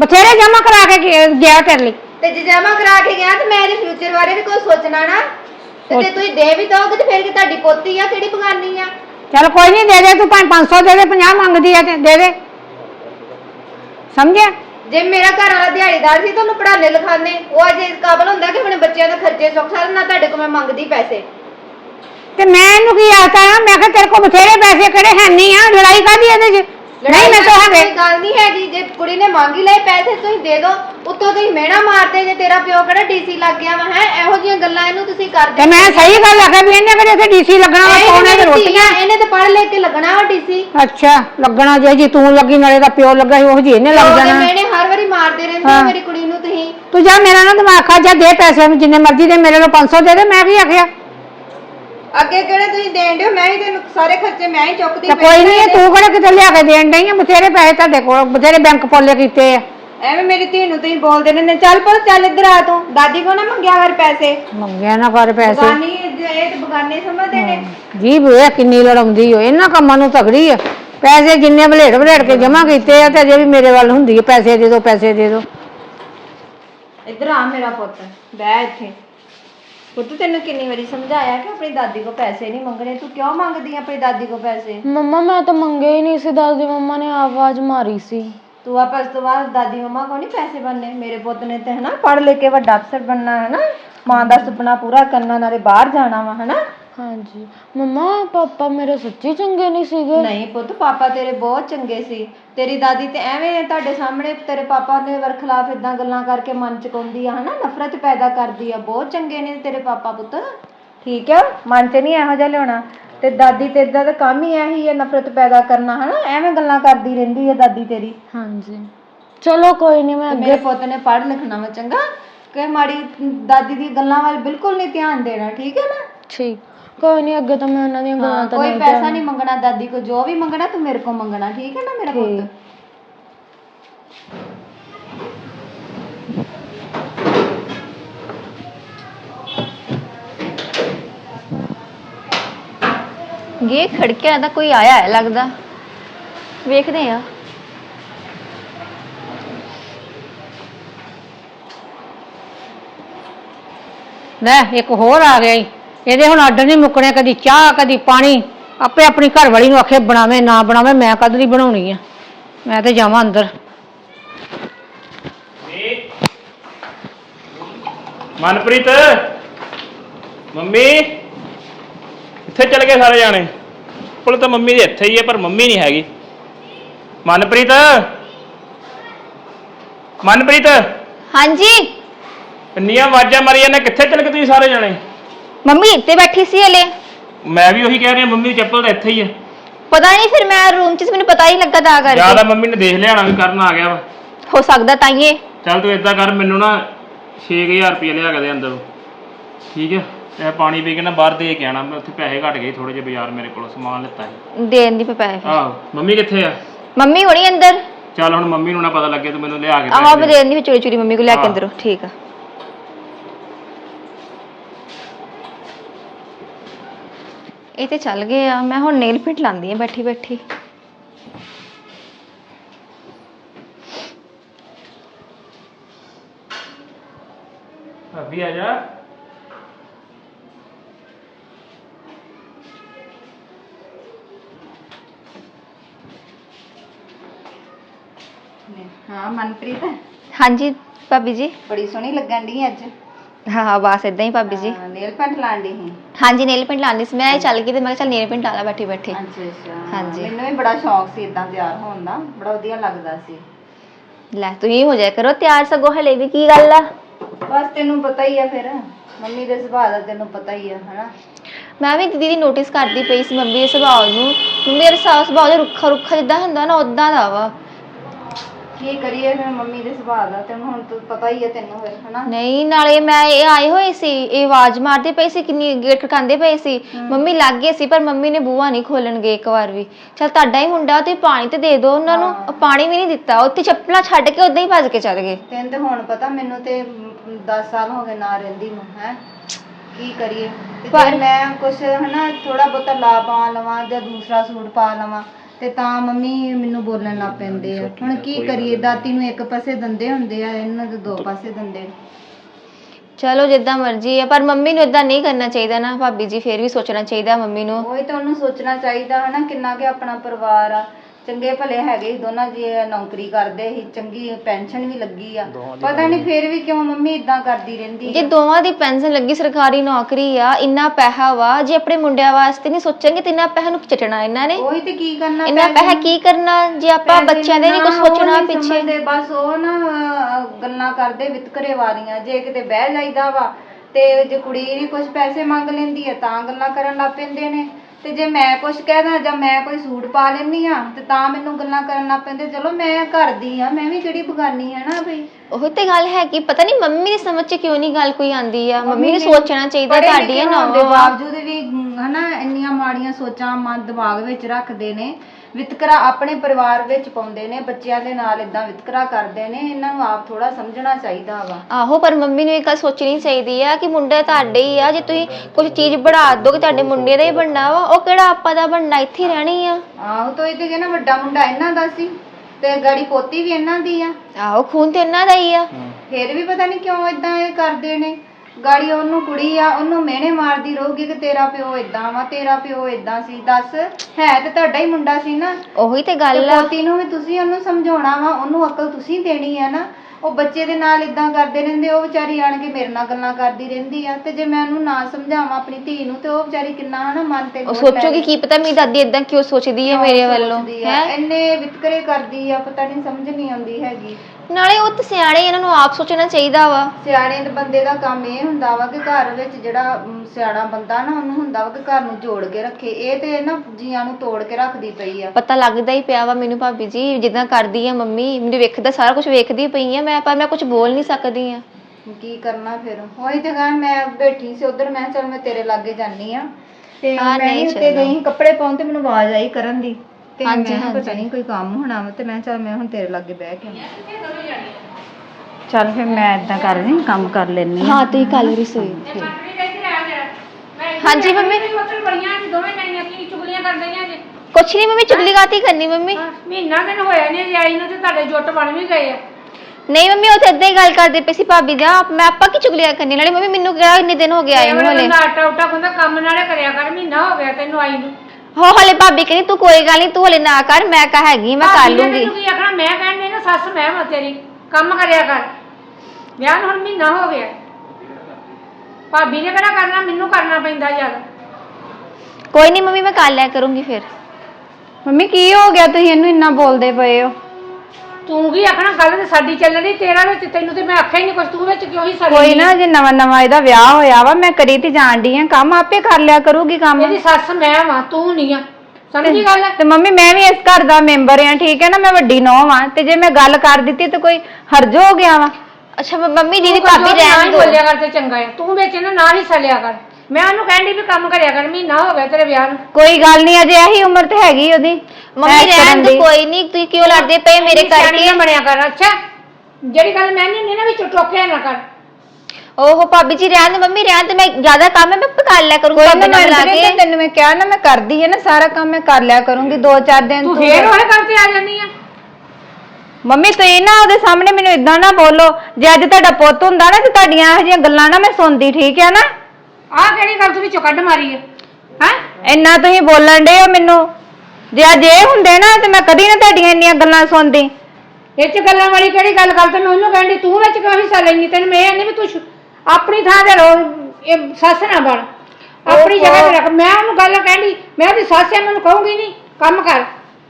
ਬਥੇਰੇ ਜਮਾ ਕਰਾ ਕੇ ਗਿਆ- ਗਿਆ ਤੇਰੇ ਲਈ। ਤੇ ਜੇ ਜਮਾ ਕਰਾ ਕੇ ਗਿਆ ਤੇ ਮੈਂ ਇਹਦੇ ਫਿਊਚਰ ਬਾਰੇ ਵੀ ਕੁਝ ਸੋਚਣਾ ਨਾ। ਤੇ ਜੇ ਤੁਸੀਂ ਦੇ ਵੀ ਦੋਗੇ ਤੇ ਫਿਰ ਕੀ ਤੁਹਾਡੀ ਪੋਤੀ ਆ ਕਿਹੜੀ ਬਗਾਨੀ ਆ? ਚੱਲ ਕੋਈ ਨਹੀਂ ਦੇ ਦੇ ਤੂੰ ਭਾਵੇਂ 500 ਦੇ ਦੇ 50 ਮੰਗਦੀ ਆ ਤੇ ਦੇ ਦੇ। ਸਮਝਿਆ? ਜੇ ਮੇਰਾ ਘਰ ਵਾਲਾ ਦਿਹਾੜੀਦਾਰ ਸੀ, ਤੁਹਾਨੂੰ ਪੜਾਣੇ ਲਿਖਾਣੇ ਉਹ ਅਜੇ ਕਾਬਲ ਹੁੰਦਾ ਕਿ ਆਪਣੇ ਬੱਚਿਆਂ ਦੇ ਖਰਚੇ ਸੁੱਖ ਸਾਰ ਨਾ ਤੁਹਾਡੇ ਕੋਲ ਮੈਂ ਮੰਗਦੀ ਪੈਸੇ। ਤੇ ਮੈਂ ਇਹਨੂੰ ਕੀ ਆਖਤਾ ਮੈਂ ਕਿਹਾ ਤੇਰੇ ਕੋਲ ਬਥੇਰੇ ਪੈਸੇ ਕਿਹੜੇ ਹੈ ਨਹੀਂ ਆ? ਲੜਾਈ ਕਾਦੀ ਇਹਦੇ 'ਚ? ਨਹੀਂ ਮੈਂ ਤਾਂ ਕੋਈ ਗੱਲ ਨਹੀਂ ਹੈਗੀ। ਜੇ ਕੁੜੀ ਨੇ ਮੰਗੀ ਲਏ ਪੈਸੇ ਤੁਸੀਂ ਦੇ ਦਿਓ ਉੱਤੋਂ ਤੁਸੀਂ ਮਿਹਣਾ ਮਾਰਦੇ ਜੇ ਤੇਰਾ ਪਿਓ ਕਿਹੜਾ ਡੀਸੀ ਲੱਗ ਗਿਆ ਵਾ ਹੈ? ਇਹੋ ਜਿਹੀਆਂ ਗੱਲਾਂ ਇਹਨੂੰ ਤੁਸੀਂ ਕਰਦੇ ਤੇ ਮੈਂ ਸਹੀ ਗੱਲ ਆਖਿਆ ਵੀ ਇਹਨੇ ਕਿਹੜੇ ਇੱਥੇ ਡੀਸੀ ਲੱਗਣਾ ਵਾ ਇਹ ਸੋਨੇ ਤੇ ਮੇਰੀ ਧੀ ਰੋਟੀਆਂ? ਇਹਨੇ ਤਾਂ ਪੜ੍ਹ ਲੈ ਕੇ ਲੱਗਣਾ ਵਾ ਡੀਸੀ। ਅੱਛਾ ਲੱਗਣਾ ਜੇ ਜੀ ਤੂੰ ਲੱਗੀ ਨਾਲੇ ਦਾ ਪਿਓ ਲੱਗਾ ਸੀ ਉਹ ਜੀ ਇਹਨੇ ਲੱਗ ਜਾਣਾ। ਮੈਨੇ ਹਰ ਵਾਰੀ ਮਾਰਦੇ ਰਹਿੰਦੇ ਹਾਂ। ਹੋ। ਮੇਰੀ ਕੁੜੀ ਨੂੰ ਤੁਸੀਂ। ਤੂੰ ਜਾ ਮੇਰਾ ਨਾ ਦਿਮਾਗ ਖਾ ਜਾ ਦੇ ਪੈਸੇ ਜਿੰਨੇ ਮਰਜ਼ੀ ਦੇ ਮੇਰੇ ਕੋਲ 500 ਦੇ ਦੇ ਮੈਂ ਕੀ ਆਖਿਆ? ਅੱਗੇ ਕਿਹੜੇ ਤੁਸੀਂ ਦੇਣ ਦਿਓ? ਮੈਂ ਹੀ ਤੈਨੂੰ ਸਾਰੇ ਖਰਚੇ ਮੈਂ ਹੀ ਚੁੱਕਦੀ ਤੇ ਪਈ ਕੋਈ ਨਹੀਂ। ਤੂੰ ਕਿਹੜਾ ਕਿਤੇ ਲਿਆ ਕੇ ਦੇਣ ਡਈ ਆ? ਬਥੇਰੇ ਪੈਸੇ ਤੁਹਾਡੇ ਕੋਲ ਬਥੇਰੇ ਬੈਂਕ ਪੋਲੇ ਕੀਤੇ ਆ। ਐਵੇਂ ਮੇਰੀ ਧੀ ਨੂੰ ਤੁਸੀਂ ਬੋਲਦੇ ਰਹਿੰਦੇ ਚੱਲ ਪੁੱਤ ਚੱਲ ਇੱਧਰ ਆ ਤੂੰ। ਦਾਦੀ ਕੋ ਨਾ ਮੰਗਿਆ ਕਰ ਪੈਸੇ। ਮੰਗਿਆ ਨਾ ਕਰ ਪੈਸੇ। ਬਗਾਨੀ ਇਹ ਤੇ ਬਗਾਨੇ ਸਮਝਦੇ ਨੇ। ਜੀ ਵੇ ਕਿੰਨੀ ਲੜਾਉਂਦੀ ਓ। ਇਹਨਾਂ ਕੰਮਾਂ ਨੂੰ ਤਗੜੀ ਆ। ਪੈਸੇ ਜਿੰਨੇ ਬਲੇੜ ਬਲੇੜ ਕੇ ਜਮਾ ਕੀਤੇ ਆ ਤੇ ਅਜੇ ਵੀ ਮੇਰੇ ਵੱਲ ਹੁੰਦੀ ਆ। ਪੈਸੇ ਦੇ ਦਿਓ ਪੈਸੇ ਦੇ ਦਿਓ ਇੱਧਰ ਆ ਮੇਰਾ ਪੁੱਤ। ਬਹਿ ਇੱਥੇ। ਪੁੱਤ ਤੈਨੂੰ ਕਿੰਨੀ ਵਾਰੀ ਸਮਝਾਇਆ ਕਿ ਆਪਣੀ ਦਾਦੀ ਕੋ ਪੈਸੇ ਨਹੀਂ ਮੰਗਣੇ? ਤੂੰ ਕਿਉਂ ਮੰਗਦੀ ਆ ਆਪਣੀ ਦਾਦੀ ਕੋ ਪੈਸੇ? ਮੰਮਾ ਮੈਂ ਤਾਂ ਮੰਗੇ ਹੀ ਨਹੀਂ ਸੀ। ਦਾਦੀ ਮੰਮਾ ਨੇ ਆਵਾਜ਼ ਮਾਰੀ ਸੀ। ਤੂੰ ਆਪਸ ਤੋਂ ਬਾਅਦ ਦਾਦੀ ਮਮਾ ਕੋ ਨਹੀਂ ਪੈਸੇ ਬਣਨੇ? ਮੇਰੇ ਪੁੱਤ ਨੇ ਤੇ ਹਨਾ ਪੜ੍ਹ ਲੈ ਕੇ ਵੱਡਾ ਅਫਸਰ ਬਣਨਾ ਹੈ ਨਾ ਮਾਂ ਦਾ ਸੁਪਨਾ ਪੂਰਾ ਕਰਨਾ ਨਾਲੇ ਬਾਹਰ ਜਾਣਾ ਵਾ ਹਨਾ? ਹਾਂਜੀ। ਮੰਮਾ ਪਾਪਾ ਮੇਰੇ ਸੱਚੀ ਚੰਗੇ ਨਹੀਂ ਸੀਗੇ? ਨਹੀਂ ਪੁੱਤ ਪਾਪਾ ਤੇਰੇ ਬਹੁਤ ਚੰਗੇ ਸੀ। ਤੇਰੀ ਦਾਦੀ ਤੇ ਐਵੇਂ ਤੁਹਾਡੇ ਸਾਹਮਣੇ ਤੇਰੇ ਪਾਪਾ ਦੇ ਵਰਖਲਾਫ ਇਦਾਂ ਗੱਲਾਂ ਕਰਕੇ ਮਨ ਚਕਾਉਂਦੀ ਆ ਹਨਾ? ਨਫ਼ਰਤ ਪੈਦਾ ਕਰਦੀ ਆ। ਬਹੁਤ ਚੰਗੇ ਨੇ ਤੇਰੇ ਪਾਪਾ ਪੁੱਤ। ਠੀਕ ਆ ਮਨ 'ਚ ਨਹੀਂ ਇਹੋ ਜਿਹਾ ਲਿਆਉਣਾ? ਤੇ ਦਾਦੀ ਤੇ ਇਦਾਂ ਦਾ ਕੰਮ ਹੀ ਇਹੀ ਹੈ ਨਫ਼ਰਤ ਪੈਦਾ ਕਰਨਾ ਹਨਾ? ਐਵੇਂ ਗੱਲਾਂ ਕਰਦੀ ਰਹਿੰਦੀ ਹੈ ਦਾਦੀ ਤੇਰੀ। ਹਾਂਜੀ। ਚਲੋ ਕੋਈ ਨਹੀਂ ਮੈਂ ਤੇ ਅੱਗੇ ਮੇਰੇ ਪੁੱਤ ਨੇ ਪੜ੍ਹ ਲਿਖਣਾ ਵਾ ਚੰਗਾ? ਕਿ ਮਾੜੀ ਦਾਦੀ ਦੀ ਗੱਲਾਂ ਵੱਲ ਬਿਲਕੁਲ ਨਹੀਂ ਧਿਆਨ ਦੇਣਾ ਠੀਕ ਹੈ ਨਾ? ਠੀਕ। ਕੋਈ ਨਹੀਂ ਅੱਗੇ ਤਾਂ ਮੈਂ ਉਹਨਾਂ ਦੀਆਂ ਗੱਲਾਂ ਹਾਂ, ਤਾਂ ਕੋਈ ਨਹੀਂ ਪੈਸਾ ਨਹੀਂ ਮੰਗਣਾ ਦਾਦੀ ਕੋ ਜੋ ਵੀ ਮੰਗਣਾ ਤੂੰ ਮੇਰੇ ਕੋ ਮੰਗਣਾ ਠੀਕ ਹੈ ਨਾ ਮੇਰਾ ਪੁੱਤ? ਗੇ ਖੜਕਿਆ ਦਾ ਕੋਈ ਆਇਆ ਹੈ ਲੱਗਦਾ। ਵੇਖਦੇ ਆ ਲੈ ਇੱਕ ਹੋਰ ਆ ਗਿਆ ਈ। ਇਹਦੇ ਹੁਣ ਅੱਡ ਨਹੀਂ ਮੁੱਕਣੇ ਕਦੀ ਚਾਹ ਕਦੀ ਪਾਣੀ। ਆਪੇ ਆਪਣੀ ਘਰ ਵਾਲੀ ਨੂੰ ਆਖੇ ਬਣਾਵੇ ਨਾ ਬਣਾਵੇ ਮੈਂ ਕਦ ਨਹੀਂ ਬਣਾਉਣੀ ਆ? ਮੈਂ ਤੇ ਜਾਵਾਂ ਅੰਦਰ। ਮਨਪ੍ਰੀਤ। ਮੰਮੀ। ਇੱਥੇ ਚਲ ਗਏ ਸਾਰੇ ਜਾਣੇ। ਕੋਲ ਤਾਂ ਮੰਮੀ ਦੇ ਇੱਥੇ ਹੀ ਹੈ ਪਰ ਮੰਮੀ ਨਹੀਂ ਹੈਗੀ। ਮਨਪ੍ਰੀਤ। ਮਨਪ੍ਰੀਤ। ਹਾਂਜੀ। ਇੰਨੀਆਂ ਆਵਾਜ਼ਾਂ ਮਾਰੀਆਂ ਨੇ ਕਿੱਥੇ ਚਲ ਗਏ ਤੁਸੀਂ ਸਾਰੇ ਜਾਣੇ? ਮੰਮੀ ਇੱਥੇ ਬੈਠੀ ਸੀ ਹਲੇ। ਮੈਂ ਵੀ ਉਹੀ ਕਹਿ ਰਿਹਾ ਮੰਮੀ ਦੀ ਚੱਪਲ ਤਾਂ ਇੱਥੇ ਹੀ ਹੈ ਪਤਾ ਨਹੀਂ ਫਿਰ ਮੈਂ ਰੂਮ 'ਚ ਸੀ, ਮੈਨੂੰ ਪਤਾ ਹੀ ਲੱਗਾ ਤਾਂ ਕਰਕੇ। ਜ਼ਿਆਦਾ ਮੰਮੀ ਨੇ ਦੇਖ ਲਿਆਣਾ ਵੀ ਕਰਨ ਆ ਗਿਆ ਵਾ। ਹੋ ਸਕਦਾ ਤਾਈਏ ਚੱਲ ਤੂੰ ਏਦਾਂ ਕਰ ਮੈਨੂੰ ਨਾ 6000 ਰੁਪਏ ਲਿਆ ਕੇ ਦੇ ਅੰਦਰੋਂ। ਠੀਕ ਹੈ ਇਹ ਪਾਣੀ ਪੀ ਕੇ ਨਾ ਬਾਹਰ ਦੇ ਕੇ ਆਣਾ ਮੈਂ ਉੱਥੇ ਪੈਸੇ ਘਟ ਗਏ ਥੋੜੇ ਜਿਹੇ ਬਾਜ਼ਾਰ ਮੇਰੇ ਕੋਲ ਸਮਾਨ ਲਿੱਤਾ ਸੀ। ਦੇਣ ਦੀ ਫਿਰ ਆਹੋ ਮੰਮੀ ਕਿੱਥੇ ਆ? ਮੰਮੀ ਹੋਣੀ ਅੰਦਰ। ਚੱਲ ਹੁਣ ਮੰਮੀ ਨੂੰ ਨਾ ਪਤਾ ਲੱਗੇ ਤੂੰ ਮੈਨੂੰ ਲਿਆ ਕੇ ਆਹੋ ਪੈਸੇ ਮੈਂ ਦੇ। ਦੇਣ ਦੀ ਚੋਰੀ ਚੋਰੀ ਮੰਮੀ ਕੋਲ ਲੈ ਕੇ ਹਾਂ। ਅੰਦਰੋਂ। ਠੀਕ ਆ। ਇਹ ਤੇ ਚੱਲ ਗਏ ਆ ਮੈਂ ਹੁਣ ਨੇਲ ਪਿਟ ਲਾਂਦੀ ਆ ਬੈਠੀ ਬੈਠੀ। ਭਾਬੀ ਆ ਜਾ। ਹਾਂ ਮਨਪ੍ਰੀਤ। ਹਾਂਜੀ ਭਾਬੀ ਜੀ। ਬੜੀ ਸੋਹਣੀ ਲੱਗਣ ਦੀ ਅੱਜ। ਹਾਂ ਹਾਂ ਬਸ ਇਦਾਂ ਹੀ ਭਾਬੀ ਜੀ। ਨੇਲ ਪੈਂਟ ਲਾਣ ਦੀ ਸੀ? ਹਾਂਜੀ ਨੇਲ ਪਿੰਟ ਲਾਉਂਦੀ ਸੀ। ਮੈਂ ਚੱਲ ਗਈ ਤੇ ਮੈਂ ਕਿਹਾ ਚੱਲ ਨੇਲ ਪਿੰਟ ਲਾ ਲਾ ਬੈਠੀ ਬੈਠੀ। ਅੱਛਾ ਅੱਛਾ। ਹਾਂਜੀ। ਮੈਨੂੰ ਵੀ ਬੜਾ ਸ਼ੌਂਕ ਸੀ ਇਦਾਂ ਤਿਆਰ ਹੋਣ ਦਾ। ਬੜਾ ਵਧੀਆ ਲੱਗਦਾ ਸੀ। ਲੈ ਤੁਸੀਂ ਹੋ ਜਾਇਆ ਕਰੋ ਤਿਆਰ ਸਗੋਂ ਹਲੇ ਵੀ ਕੀ ਗੱਲ ਆ? ਬਸ ਤੈਨੂੰ ਪਤਾ ਹੀ ਆ ਫਿਰ। ਮੰਮੀ ਦੇ ਸੁਭਾਅ ਦਾ ਤੈਨੂੰ ਪਤਾ ਹੀ ਆ ਹਨਾ? ਮੈਂ ਵੀ ਦੀਦੀ ਦੀ ਨੋਟਿਸ ਕਰਦੀ ਪਈ ਸੀ ਮੰਮੀ ਦੇ ਸੁਭਾਅ ਨੂੰ। ਮੇਰੇ ਸੁਭਾਅ ਸੁਭਾਅ ਦਾ ਰੁੱਖਾ ਰੁੱਖਾ ਜਿੱਦਾਂ ਹੁੰਦਾ ਨਾ ਉਦਾਂ ਦਾ ਵਾ। ਕੀ ਕਰੀਏ? ਫਿਰ ਮੰਮੀ ਦੇ ਸੁਭਾਅ ਦਾ ਤੈਨੂੰ ਹੁਣ ਤਾਂ ਪਤਾ ਹੀ ਆ ਤੈਨੂੰ ਫਿਰ ਹਨਾ? ਨਹੀਂ ਨਾਲੇ ਮੈਂ ਇਹ ਆਏ ਹੋਏ ਸੀ ਇਹ ਆਵਾਜ਼ ਮਾਰਦੇ ਪਏ ਸੀ ਕਿੰਨੀ ਗੇਟ ਖੜਕਾਉਂਦੇ ਪਏ ਸੀ। ਮੰਮੀ ਲੱਗ ਗਏ ਸੀ ਪਰ ਮੰਮੀ ਨੇ ਬੂਹਾ ਨਹੀਂ ਖੋਲਣ ਗਏ ਇੱਕ ਵਾਰ ਵੀ। ਚਲ ਤੁਹਾਡਾ ਹੀ ਮੁੰਡਾ ਤੇ ਪਾਣੀ ਤੇ ਦੇ ਦਿਓ ਉਹਨਾਂ ਨੂੰ ਉਹ ਪਾਣੀ ਵੀ ਨਹੀਂ ਦਿੱਤਾ। ਉੱਥੇ ਚੱਪਲਾਂ ਛੱਡ ਕੇ ਉਦਾਂ ਹੀ ਭੱਜ ਕੇ ਚੱਲ ਗਏ। ਤੈਨੂੰ ਤੇ ਹੁਣ ਪਤਾ ਮੈਨੂੰ ਤੇ 10 ਸਾਲ ਹੋ ਗਏ ਨਾ ਰਹਿੰਦੀ ਨੂੰ ਹੈ? ਕੀ ਕਰੀਏ? ਤੇ ਪਰ- ਜੇ ਮੈਂ ਕੁਛ ਹਨਾ ਥੋੜਾ ਬਹੁਤਾ ਲਾ ਪਾ ਲਵਾਂ ਜਾਂ ਦੂਸਰਾ ਸੂਟ ਪਾ ਲਵਾਂ। ਤੇ ਤਾਂ ਮੰਮੀ ਮੈਨੂੰ ਬੋਲਣ ਲੱਗ ਪੈਂਦੇ ਆ। ਹੁਣ ਕੀ ਕਰੀਏ? ਦਾਤੀ ਨੂੰ ਇੱਕ ਪਾਸੇ ਦੰਦੇ ਹੁੰਦੇ ਆ ਇਹਨਾਂ ਦੇ ਦੋ ਪਾਸੇ ਦੰਦੇ ਚਲੋ ਜਿੱਦਾਂ ਮਰਜ਼ੀ ਹੈ ਪਰ ਮੰਮੀ ਨੂੰ ਇਦਾਂ ਨਹੀਂ ਕਰਨਾ ਚਾਹੀਦਾ ਨਾ। ਭਾਬੀ ਜੀ ਫੇਰ ਵੀ ਸੋਚਣਾ ਚਾਹੀਦਾ ਮੰਮੀ ਨੂੰ। ਉਹੀ ਤਾਂ ਉਹਨੂੰ ਸੋਚਣਾ ਚਾਹੀਦਾ ਹਨਾ ਕਿੰਨਾ ਕਿ ਆਪਣਾ ਪਰਿਵਾਰ ਆ। ਚੰਗੇ ਭਲੇ ਹੈਗੇ ਸੀ ਦੋਨਾਂ ਜੀ ਨੌਕਰੀ ਕਰਦੇ ਸੀ ਚੰਗੀ ਪੈਨਸ਼ਨ ਵੀ ਲੱਗੀ ਆ। ਪਤਾ ਨਹੀਂ ਫੇਰ ਵੀ ਕਿਉਂ ਮੰਮੀ ਇਦਾਂ ਕਰਦੀ ਰਹਿੰਦੀ ਜੇ ਦੋਵਾਂ ਦੀ ਪੈਨਸ਼ਨ ਲੱਗੀ ਸਰਕਾਰੀ ਨੌਕਰੀ ਆ ਇੰਨਾ ਪੈਸਾ ਵਾ ਜੇ ਆਪਣੇ ਮੁੰਡਿਆਂ ਵਾਸਤੇ ਨਹੀਂ ਸੋਚਾਂਗੇ ਤੇ ਇੰਨਾ ਪੈਸਾ ਨੂੰ ਚਟਣਾ ਇਹਨਾਂ ਨੇ। ਉਹੀ ਤੇ ਕੀ ਕਰਨਾ ਇੰਨਾ ਪੈਸੇ ਨੂੰ? ਕੀ ਕਰਨਾ? ਜੇ ਆਪਾਂ ਪੈਸੇ ਬੱਚਿਆਂ ਦੇ ਨਹੀਂ ਕੁਝ ਨਾ, ਉਹ ਸੋਚਣਾ ਨਹੀਂ ਪਿੱਛੇ। ਸਮਝਦੇ, ਬਸ ਉਹ ਨਾ ਅਹ, ਗੱਲਾਂ ਕਰਦੇ ਵਿਤਕਰੇ ਵਾਲੀਆਂ ਜੇ ਕਿਤੇ ਬਹਿ ਜਾਈਦਾ ਵਾ ਤੇ ਜੇ ਕੁੜੀ ਵੀ ਕੁਝ ਪੈਸੇ ਮੰਗ ਲੈਂਦੀ ਆ ਤਾਂ ਗੱਲਾਂ ਕਰਨ ਲੱਗ ਪੈਂਦੇ ਨੇ। ਤੇ ਜੇ ਮੈਂ ਕੁਝ ਕਹਿਦਾ ਜਾਂ ਮੈਂ ਕੋਈ ਸੂਟ ਪਾ ਲੈਂਦੀ ਆ ਤੇ ਤਾਂ ਮੈਨੂੰ ਗੱਲਾਂ ਕਰਨ ਲੱਗ ਪੈਂਦੇ ਚਲੋ ਮੈਂ ਘਰ ਦੀ ਆ ਮੈਂ ਵੀ ਕਿਹੜੀ ਬਗਾਨੀ ਆ ਨਾ ਬਈ। ਉਹੀ ਤੇ ਗੱਲ ਹੈ ਕਿ ਪਤਾ ਨਹੀਂ ਮੰਮੀ ਦੀ ਸਮਝ ਚ ਕਿਉਂ ਨਹੀਂ ਗੱਲ ਕੋਈ ਆਂਦੀ ਆ? ਮੰਮੀ ਨੂੰ ਨੇ ਸੋਚਣਾ ਚਾਹੀਦਾ ਪੜ੍ਹੇ ਤੁਹਾਡੀ ਲਿਖੇ ਹੋਣ ਦੇ ਨੌ ਬਾਵਜੂਦ ਵੀ ਹਨਾ ਇੰਨੀਆਂ ਮਾੜੀਆਂ ਸੋਚਾਂ ਮਨ ਦਿਮਾਗ ਵਿੱਚ ਰੱਖਦੇ ਨੇ। ਵਿਤਕਰਾ ਆਪਣੇ ਪਰਿਵਾਰ ਵਿੱਚ ਪਾਉਂਦੇ ਨੇ ਬੱਚਿਆਂ ਦੇ ਨਾਲ ਇਦਾਂ ਵਿਤਕਰਾ ਕਰਦੇ ਨੇ ਇਹਨਾਂ ਨੂੰ ਆਪ ਥੋੜਾ ਸਮਝਣਾ ਚਾਹੀਦਾ ਵਾ। ਆਹੋ ਪਰ ਮੰਮੀ ਨੂੰ ਇਹ ਗੱਲ ਸੋਚਣੀ ਚਾਹੀਦੀ ਆ ਕਿ ਮੁੰਡਾ ਤੁਹਾਡੇ ਹੀ ਆ ਜੇ ਤੁਸੀਂ ਕੁਝ ਚੀਜ਼ ਬਣਾ ਦੋਗੇ ਤੁਹਾਡੇ ਮੁੰਡੇ ਦਾ ਹੀ ਬਣਨਾ ਵਾ ਉਹ ਕਿਹੜਾ ਆਪਾਂ ਦਾ ਬਣਨਾ ਇੱਥੇ ਹੀ ਰਹਿਣੀ ਆ। ਆਹੋ ਤੋਂ ਇਹ ਤੇ ਕਹਿੰਦਾ ਵੱਡਾ ਮੁੰਡਾ ਇਹਨਾਂ ਦਾ ਸੀ ਤੇ ਗਾੜੀ ਪੋਤੀ ਵੀ ਇਹਨਾਂ ਦੀ ਆ। ਆਹੋ ਖੂਨ ਤੇ ਉਹਨਾਂ ਦਾ ਹੀ ਆ। ਫਿਰ ਵੀ ਪਤਾ ਨਹੀਂ ਕਿਉਂ ਇਦਾਂ ਇਹ ਕਰਦੇ ਨੇ। ਗਾੜੀ ਉਹਨੂੰ ਕੁੜੀ ਆ ਉਹਨੂੰ ਮਿਹਣੇ ਮਾਰਦੀ ਰਹੂਗੀ ਕਿ ਤੇਰਾ ਪਿਓ ਇਦਾਂ ਵਾ ਤੇਰਾ ਪਿਓ ਇਦਾਂ ਸੀ। ਦੱਸ ਹੈ ਤੇ ਤੁਹਾਡਾ ਹੀ ਮੁੰਡਾ ਸੀ ਨਾ। ਉਹੀ ਤੇ ਤੇ ਗੱਲ ਆ। ਪੋਤੀ ਨੂੰ ਵੀ ਤੁਸੀਂ ਉਹਨੂੰ ਸਮਝਾਉਣਾ ਵਾ ਉਹਨੂੰ ਅਕਲ ਤੁਸੀਂ ਦੇਣੀ ਆ ਨਾ। ਉਹ ਬੱਚੇ ਦੇ ਨਾਲ ਇਦਾਂ ਕਰਦੇ ਰਹਿੰਦੇ ਉਹ ਵਿਚਾਰੀ ਆਣ ਕੇ ਮੇਰੇ ਨਾਲ ਗੱਲਾਂ ਕਰਦੀ ਰਹਿੰਦੀ ਆ ਤੇ ਜੇ ਮੈਂ ਉਹਨੂੰ ਨਾ ਸਮਝਾਵਾਂ ਆਪਣੀ ਧੀ ਨੂੰ ਤੇ ਉਹ ਵਿਚਾਰੀ ਕਿੰਨਾ ਹਨਾ ਮਨ ਤੇ ਉਹ ਬੋਝ ਲੈ ਸੋਚੋਗੀ ਕੀ ਪਤਾ ਮੇਰੀ ਦਾਦੀ ਇਦਾਂ ਕਿਉਂ ਸੋਚਦੀ ਹੈ ਮੇਰੇ ਵੱਲੋਂ ਸੋਚਦੀ ਆ। ਹੈ? ਇੰਨੇ ਵਿਤਕਰੇ ਕਰਦੀ ਆ ਪਤਾ ਨਹੀਂ ਸਮਝ ਨਹੀਂ ਆਉਂਦੀ ਹੈਗੀ। ਨਾਲੇ ਉਹ ਤੇ ਸਿਆਣੇ ਇਹਨਾਂ ਨੂੰ ਆਪ ਸੋਚਣਾ ਚਾਹੀਦਾ ਵਾ। ਸਿਆਣੇ ਦੇ ਬੰਦੇ ਦਾ ਕੰਮ ਇਹ ਹੁੰਦਾ ਵਾ ਕਿ ਘਰ ਵਿੱਚ ਜਿਹੜਾ ਅਮ, ਸਿਆਣਾ ਬੰਦਾ ਨਾ ਉਹਨੂੰ ਹੁੰਦਾ ਵਾ ਕਿ ਘਰ ਨੂੰ ਜੋੜ ਕੇ ਰੱਖੇ। ਇਹ ਤੇ ਨਾ ਜੀਆਂ ਨੂੰ ਤੋੜ ਕੇ ਰੱਖਦੀ ਪਈ ਆ। ਪਤਾ ਲੱਗਦਾ ਹੀ ਪਿਆ ਵਾ ਮੈਨੂੰ ਭਾਬੀ ਜੀ ਜਿੱਦਾਂ ਕਰਦੀ ਆ ਮੰਮੀ ਮੈਨੂੰ ਵੇਖਦਾ ਸਾਰਾ ਕੁਝ ਵੇਖਦੀ ਪਈ ਆ। ਮੈਂ ਪਰ ਮੈਂ ਕੁਝ ਬੋਲ ਨਹੀਂ ਸਕਦੀ ਆ ਕੀ ਕਰਨਾ ਫਿਰ? ਉਹੀ ਤੇ ਗਾ ਮੈਂ ਬੈਠੀ ਸੀ ਉਧਰ ਮੈਂ ਚੱਲ ਮੈਂ ਤੇਰੇ ਲਾਗੇ ਜਾਨੀ ਆ ਤੇ ਹਾਂ, ਮੈਂ ਨਹੀਂ ਵੀ ਉੱਤੇ ਚੱਲਣਾ। ਗਈ ਕੱਪੜੇ ਪਾਉਣ ਤੇ ਮੈਨੂੰ ਆਵਾਜ਼ ਆਈ ਕਰਨ ਦੀ। ਤੇ ਮੈਂ ਹਾਂਜੀ, ਕਿਹਾ ਪਤਾ ਹਾਂਜੀ। ਨਹੀਂ ਕੋਈ ਕੰਮ ਹੋਣਾ ਵਾ ਤੇ ਮੈਂ ਚੱਲ ਮੈਂ ਹੁਣ ਤੇਰੇ ਲਾਗੇ ਬਹਿ ਕੇ ਚੱਲ ਫਿਰ ਮੈਂ ਇਦਾਂ ਕਰ ਰਹੀ ਕੰਮ ਕਰ ਲੈਣੀ ਹਾਂ। ਤੇ ਕੱਲ ਰਸੋਈ ਹਾਂਜੀ ਮੰਮੀ। ਉੱਥੇ ਬੜੀਆਂ ਜੀ ਦੋਵੇਂ ਜਣੀਆਂ ਕੀ ਚੁਗਲੀਆਂ ਕਰਦੀਆਂ ਜੀ। ਕੁਛ ਨਹੀਂ ਮੰਮੀ ਚੁਗਲੀ ਗਾਤੀ ਕਰਨੀ ਮੰਮੀ? ਮਹੀਨਾ ਦਿਨ ਹੋਇਆ ਨਹੀਂ ਜੀ ਆਈ ਨੂੰ ਤੇ ਤੁਹਾਡੇ ਜੁੱਟ ਬਣ ਵੀ ਗਏ ਆ। ਨਹੀਂ ਮੰਮੀ ਉਹ ਤੇ ਏਦਾਂ ਹੀ ਗੱਲ ਕਰਦੇ ਪਈ ਸੀ ਭਾਬੀ ਦਾ। ਮੈਂ ਆਪਾਂ ਕੀ ਚੁਗਲੀਆਂ ਕਰਨੀ ਨਾਲੇ ਮੰਮੀ ਮੈਨੂੰ ਕਿਹਾ ਇੰਨੇ ਦਿਨ ਹੋ ਗਏ ਆਏ ਨੂੰ ਹਲੇ। ਆਟਾ ਉਟਾ ਖੁੰਦਾ ਕੰਮ ਨਾਲੇ ਕਰਿਆ ਕਰ ਮਹੀਨਾ ਹੋ ਗਿਆ ਤੈਨੂੰ ਆਈ ਨੂੰ। ਹੋ ਹਲੇ ਭਾਬੀ ਕਹਿੰਦੀ ਤੂੰ ਕੋਈ ਗੱਲ ਨਹੀਂ ਤੂੰ ਹਲੇ ਨਾ ਕਰ ਮੈਂ ਕਹ ਹੈਗੀ ਮੈਂ ਕਰ ਭਾਬੀ ਨੇ ਲੂੰਗੀ। ਤੈਨੂੰ ਕੀ ਆਖਣਾ? ਮੈਂ ਕਹਿੰਦੀ ਨਾ ਸੱਸ ਮੈਂ ਵਾਂ ਤੇਰੀ ਕੰਮ ਕਰਿਆ ਕਰ। ਵਿਆਹ ਨੂੰ ਹੁਣ ਮਹੀਨਾ ਹੋ ਗਿਆ। ਭਾਬੀ ਨੇ ਕਿਹੜਾ ਕਰਨਾ? ਮੈਨੂੰ ਕਰਨਾ ਪੈਂਦਾ ਜਦ ਕੋਈ ਨਹੀਂ ਮੰਮੀ ਮੈਂ ਕਰ ਲਿਆ ਕਰੂੰਗੀ ਫਿਰ। ਮੰਮੀ ਕੀ ਹੋ ਗਿਆ? ਤੁਸੀਂ ਇਹਨੂੰ ਇੰਨਾ ਬੋਲਦੇ ਪਏ ਹੋ। ਤੂੰ ਕੀ ਆਖਣਾ ਗੱਲ ਤੇ ਸਾਡੀ ਚੱਲਣੀ ਤੇਰਾ ਵਿੱਚ ਤੈਨੂੰ ਤੇ ਮੈਂ ਆਖਿਆ ਹੀ ਨਹੀਂ ਕੁਛ ਤੂੰ ਵਿੱਚ ਕਿਉਂ ਹੀ ਸੜੀ ਕੋਈ ਨਾ ਜੇ ਨਵਾਂ ਨਵਾਂ ਇਹਦਾ ਵਿਆਹ ਹੋਇਆ ਵਾ ਮੈਂ ਕਰੀ ਤੇ ਜਾਣ ਡਈ ਆ ਕੰਮ ਆਪੇ ਕਰ ਲਿਆ ਕਰੂਗੀ ਕੰਮ। ਇਹਦੀ ਸੱਸ ਮੈਂ ਵਾਂ ਤੂੰ ਨਹੀਂ ਆ। ਸਮਝੀ ਗੱਲ? ਤੇ ਮੰਮੀ ਮੈਂ ਵੀ ਇਸ ਘਰ ਦਾ ਮੈਂਬਰ ਆ ਠੀਕ ਹੈ ਨਾ ਮੈਂ ਵੱਡੀ ਨੌਂ ਆ ਤੇ ਜੇ ਮੈਂ ਗੱਲ ਕਰ ਦਿੱਤੀ ਤੇ ਕੋਈ ਹਰਜ ਹੋ ਗਿਆ ਵਾ। ਅੱਛਾ ਮੰਮੀ ਦੀਦੀ ਭਾਬੀ ਰਹਿਣ ਦੋ। ਬੋਲਿਆ ਕਰ ਤੇ ਚੰਗਾ ਹੈ ਤੂੰ ਵਿੱਚ ਨਾ ਨਾ ਹਿੱਸਾ ਲਿਆ ਕਰ। ਮੈਂ ਉਹਨੂੰ ਕਹਿੰਦੀ ਵੀ ਕੰਮ ਕਰਿਆ ਕਰ ਮਹੀਨਾ ਹੋ ਗਿਆ ਤੇਰੇ ਵਿਆਹ ਨੂੰ। ਕੋਈ ਗੱਲ ਨਹੀਂ ਅਜੇ ਇਹੀ ਉਮਰ ਤੇ ਹੈਗੀ ਉਹਦੀ। ਮੰਮੀ ਐਸ਼ ਰਹਿਣ ਕਰਨ ਦੋ ਦੀ। ਕੋਈ ਨਹੀਂ ਤੁਸੀਂ ਕਿਉਂ ਲੜਦੇ ਪਏ ਮੇਰੇ ਸਿਆਣੀ ਕਰਕੇ? ਨਾ ਬਣਿਆ ਕਰ ਅੱਛਾ? ਜਿਹੜੀ ਗੱਲ ਮੈਂ ਨਹੀਂ ਹੁੰਦੀ ਨਾ ਵਿੱਚ ਟੋਕਿਆ ਨਾ ਕਰ। ਓਹੋ ਭਾਬੀ ਜੀ ਰਹਿਣ ਦੇ ਮੰਮੀ ਰਹਿਣ ਤੇ ਮੈਂ ਜ਼ਿਆਦਾ ਕੰਮ ਹੈ ਮੈਂ ਕਰ ਲਿਆ ਕਰੂੰਗੀ ਕੋਈ ਭਾਬੀ ਨਾ ਨਾਲ ਮਿਲਾ ਮੈਂ ਕੇ। ਤੈਨੂੰ ਮੈਂ ਕਿਹਾ ਨਾ ਮੈਂ ਕਰਦੀ ਆ ਨਾ ਸਾਰਾ ਕੰਮ ਮੈਂ ਕਰ ਲਿਆ ਕਰੂੰਗੀ ਦੋ ਚਾਰ ਦਿਨ ਤੂੰ ਫੇਰ ਉਹ ਕਰਕੇ ਆ ਜਾਂਦੀ ਆ। ਮੰਮੀ ਤੁਸੀਂ ਨਾ ਉਹਦੇ ਸਾਹਮਣੇ ਮੈਨੂੰ ਇਦਾਂ ਨਾ ਬੋਲੋ ਜੇ ਅੱਜ ਤੁਹਾਡਾ ਪੁੱਤ ਹੁੰਦਾ ਨਾ ਤੇ ਤੁਹਾਡੀਆਂ ਇਹੋ ਜਿਹੀਆਂ ਗੱਲਾਂ ਨਾ ਮੈਂ ਸੁਣਦੀ ਠੀਕ ਹੈ ਨਾ? ਆਹ ਕਿਹੜੀ ਗੱਲ ਤੂੰ ਵਿੱਚੋਂ ਕੱਢ ਮਾਰੀ ਆ? ਹੈ? ਇੰਨਾ ਤੁਸੀਂ ਬੋਲਣ ਡੇ ਹੋ ਮੈਨੂੰ? ਜੇ ਅੱਜ ਇਹ ਹੁੰਦੇ ਨਾ ਤੇ ਮੈਂ ਕਦੀ ਨਾ ਤੁਹਾਡੀਆਂ ਇੰਨੀਆਂ ਗੱਲਾਂ ਸੁਣਦੀ। ਇਹ ਚ ਗੱਲਾਂ ਵਾਲੀ ਕਿਹੜੀ ਗੱਲ ਕਰ ਤੇ ਮੈਂ ਉਹਨੂੰ ਕਹਿੰਦੀ ਤੂੰ ਵਿੱਚ ਕਿਉਂ ਹਿੱਸਾ ਲੈਣੀ ਤੈਨੂੰ ਮੈਂ ਨਹੀਂ ਵੀ ਤੂੰ ਸ਼ੁ- ਆਪਣੀ ਥਾਂ ਤੇ ਰੋ ਇਹ ਸੱਸ ਨਾ ਬਣ। ਆਪਣੀ ਜਗ੍ਹਾ ਤੇ ਰੱਖ। ਮੈਂ ਉਹਨੂੰ ਗੱਲ ਕਹਿੰਦੀ ਮੈਂ ਉਹਦੀ ਸੱਸ ਐ ਮੈਨੂੰ ਕਹੂੰਗੀ ਨਹੀਂ। ਕੰਮ ਕਰ।